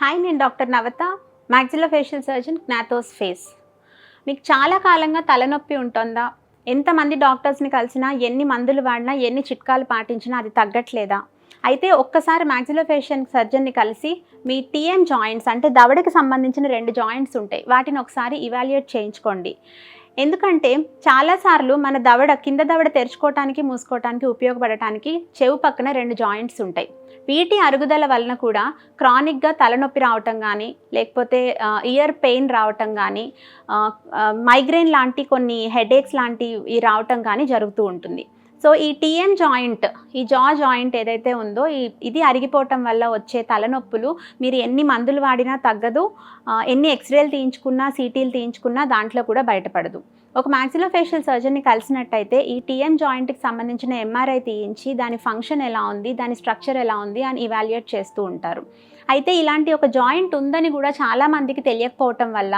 Hi నేను doctor Navata maxillofacial surgeon Gnathos Face మీకు చాలా కాలంగా తలనొప్పి ఉంటుందా? ఎంతమంది డాక్టర్స్ని కలిసినా ఎన్ని మందులు వాడినా ఎన్ని చిట్కాలు పాటించినా అది తగ్గట్లేదా? అయితే ఒక్కసారి మ్యాక్సిలో ఫేషియల్ సర్జన్ని కలిసి మీ టీఎం జాయింట్స్ అంటే దవడకి సంబంధించిన రెండు జాయింట్స్ ఉంటాయి వాటిని ఒకసారి ఇవాల్యుయేట్ చేయించుకోండి. ఎందుకంటే చాలాసార్లు మన దవడ కింద దవడ తెరుచుకోవటానికి మూసుకోవటానికి ఉపయోగపడటానికి చెవు పక్కన రెండు జాయింట్స్ ఉంటాయి. వీటి అరుగుదల వలన కూడా క్రానిక్గా తలనొప్పి రావటం కానీ లేకపోతే ఇయర్ పెయిన్ రావటం కానీ మైగ్రెయిన్ లాంటి కొన్ని హెడేక్స్ లాంటివి రావటం కానీ జరుగుతూ ఉంటుంది. సో ఈ టీఎం జాయింట్ ఈ జా జాయింట్ ఏదైతే ఉందో ఈ ఇది అరిగిపోవటం వల్ల వచ్చే తలనొప్పులు మీరు ఎన్ని మందులు వాడినా తగ్గదు. ఎన్ని ఎక్స్రేలు తీయించుకున్నా సీటీలు తీయించుకున్నా దాంట్లో కూడా బయటపడదు. ఒక మ్యాక్సిలోఫేషియల్ సర్జన్ని కలిసినట్టయితే ఈ టీఎం జాయింట్కి సంబంధించిన ఎంఆర్ఐ తీయించి దాని ఫంక్షన్ ఎలా ఉంది దాని స్ట్రక్చర్ ఎలా ఉంది అని ఇవాల్యుయేట్ చేస్తూ ఉంటారు. అయితే ఇలాంటి ఒక జాయింట్ ఉందని కూడా చాలా మందికి తెలియకపోవటం వల్ల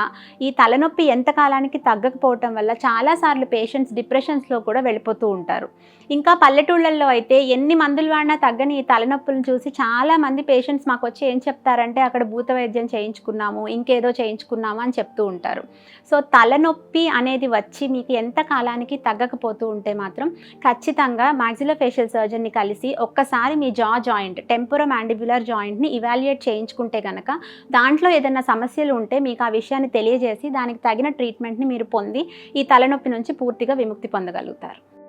ఈ తలనొప్పి ఎంత కాలానికి తగ్గకపోవటం వల్ల చాలాసార్లు పేషెంట్స్ డిప్రెషన్స్లో కూడా వెళ్ళిపోతూ ఉంటారు. ఇంకా పల్లెటూళ్ళల్లో అయితే ఎన్ని మందులు వాడినా తగ్గని ఈ తలనొప్పులను చూసి చాలా మంది పేషెంట్స్ మాకు వచ్చి ఏం చెప్తారంటే అక్కడ భూత వైద్యం చేయించుకున్నాము ఇంకేదో చేయించుకున్నాము అని చెప్తూ ఉంటారు. సో తలనొప్పి అనేది వచ్చి మీకు ఎంత కాలానికి తగ్గకపోతూ ఉంటే మాత్రం ఖచ్చితంగా మ్యాక్సిలో ఫేషియల్ సర్జన్ని కలిసి ఒక్కసారి మీ జా జాయింట్ టెంపురో మ్యాండిబులర్ జాయింట్ని ఇవాల్యుయేట్ చేయించుకుంటే కనుక దాంట్లో ఏదైనా సమస్యలు ఉంటే మీకు ఆ విషయాన్ని తెలియజేసి దానికి తగిన ట్రీట్మెంట్ని మీరు పొంది ఈ తలనొప్పి నుంచి పూర్తిగా విముక్తి పొందగలుగుతారు.